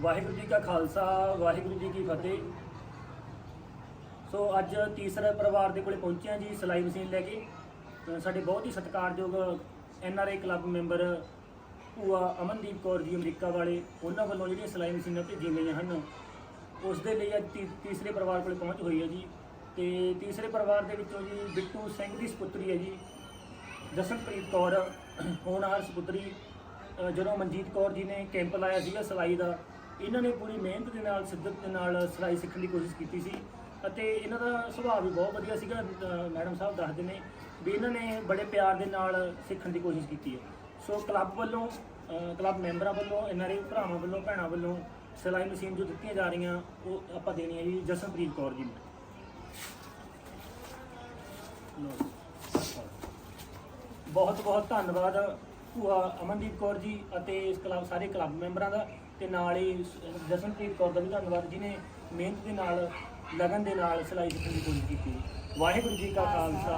ਵਾਹਿਗੁਰੂ ਜੀ ਕਾ ਖਾਲਸਾ, ਵਾਹਿਗੁਰੂ ਜੀ ਕੀ ਫਤਿਹ। ਸੋ ਅੱਜ ਤੀਸਰੇ ਪਰਿਵਾਰ ਦੇ ਕੋਲੇ ਪਹੁੰਚਿਆ ਜੀ, ਸਿਲਾਈ ਮਸ਼ੀਨ ਲੈ ਕੇ। ਸਾਡੇ ਬਹੁਤ ਹੀ ਸਤਿਕਾਰਯੋਗ N R I club member ਭੂਆ ਅਮਨਦੀਪ ਕੌਰ ਜੀ ਅਮਰੀਕਾ ਵਾਲੇ, ਉਹਨਾਂ ਵੱਲੋਂ ਜਿਹੜੀਆਂ ਸਿਲਾਈ ਮਸ਼ੀਨਾਂ ਭੇਜੀਆਂ ਗਈਆਂ ਹਨ, ਉਸ ਦੇ ਲਈ ਅੱਜ ਤੀ- ਤੀਸਰੇ ਪਰਿਵਾਰ ਕੋਲੇ ਪਹੁੰਚ ਹੋਈ ਹੈ ਜੀ। ਤੇ ਤੀਸਰੇ ਪਰਿਵਾਰ ਦੇ ਵਿੱਚੋਂ ਜੀ ਬਿੱਟੂ ਸਿੰਘ ਦੀ ਸੁਪੁੱਤਰੀ ਹੈ ਜੀ, ਜਸਨਪ੍ਰੀਤ ਕੌਰ, ਹੋਣਹਾਰ ਸੁਪੁੱਤਰੀ। ਜਦੋਂ ਮਨਜੀਤ ਕੌਰ ਜੀ ਨੇ ਕੈਂਪ ਲਾਇਆ ਸੀਗਾ ਸਿਲਾਈ ਦਾ ਇਹਨਾਂ ਨੇ ਪੂਰੀ ਮਿਹਨਤ ਦੇ ਨਾਲ, ਸਿੱਧਤ ਦੇ ਨਾਲ ਸਿਲਾਈ ਸਿੱਖਣ ਦੀ ਕੋਸ਼ਿਸ਼ ਕੀਤੀ ਸੀ ਅਤੇ ਇਹਨਾਂ ਦਾ ਸੁਭਾਅ ਵੀ ਬਹੁਤ ਵਧੀਆ ਸੀਗਾ ਮੈਡਮ ਸਾਹਿਬ ਦੱਸਦੇ ਨੇ ਵੀ ਇਹਨਾਂ ਨੇ ਬੜੇ ਪਿਆਰ ਦੇ ਨਾਲ ਸਿੱਖਣ ਦੀ ਕੋਸ਼ਿਸ਼ ਕੀਤੀ ਹੈ। ਸੋ ਕਲੱਬ ਵੱਲੋਂ ਕਲੱਬ ਮੈਂਬਰਾਂ ਵੱਲੋਂ ਐਨਆਰਆਈ ਭਰਾਵਾਂ ਵੱਲੋਂ, ਭੈਣਾਂ ਵੱਲੋਂ ਸਿਲਾਈ ਮਸ਼ੀਨ ਜੋ ਦਿੱਤੀਆਂ ਜਾ ਰਹੀਆਂ, ਉਹ ਆਪਾਂ ਦੇਣੀ ਹੈ ਜੀ ਜਸਨਪ੍ਰੀਤ ਕੌਰ ਜੀ ਨੂੰ। ਬਹੁਤ ਬਹੁਤ ਧੰਨਵਾਦ। ਭੂਆ ਅਮਨਦੀਪ ਕੌਰ ਜੀ ਅਤੇ ਇਸ ਕਲੱਬ, ਸਾਰੇ ਕਲੱਬ ਮੈਂਬਰਾਂ ਦਾ ਤੇ ਨਾਲ ਹੀ ਜਸਨਪ੍ਰੀਤ ਕੌਰ ਦਾ ਵੀ ਧੰਨਵਾਦ ਜਿਨੇ ਮਿਹਨਤ ਦੇ ਨਾਲ, ਲਗਨ ਦੇ ਨਾਲ ਸਿਲਾਈ ਸਿੱਖਣ ਦੀ ਕੋਸ਼ਿਸ਼ ਕੀਤੀ। ਵਾਹਿਗੁਰੂ ਜੀ ਕਾ ਖਾਲਸਾ।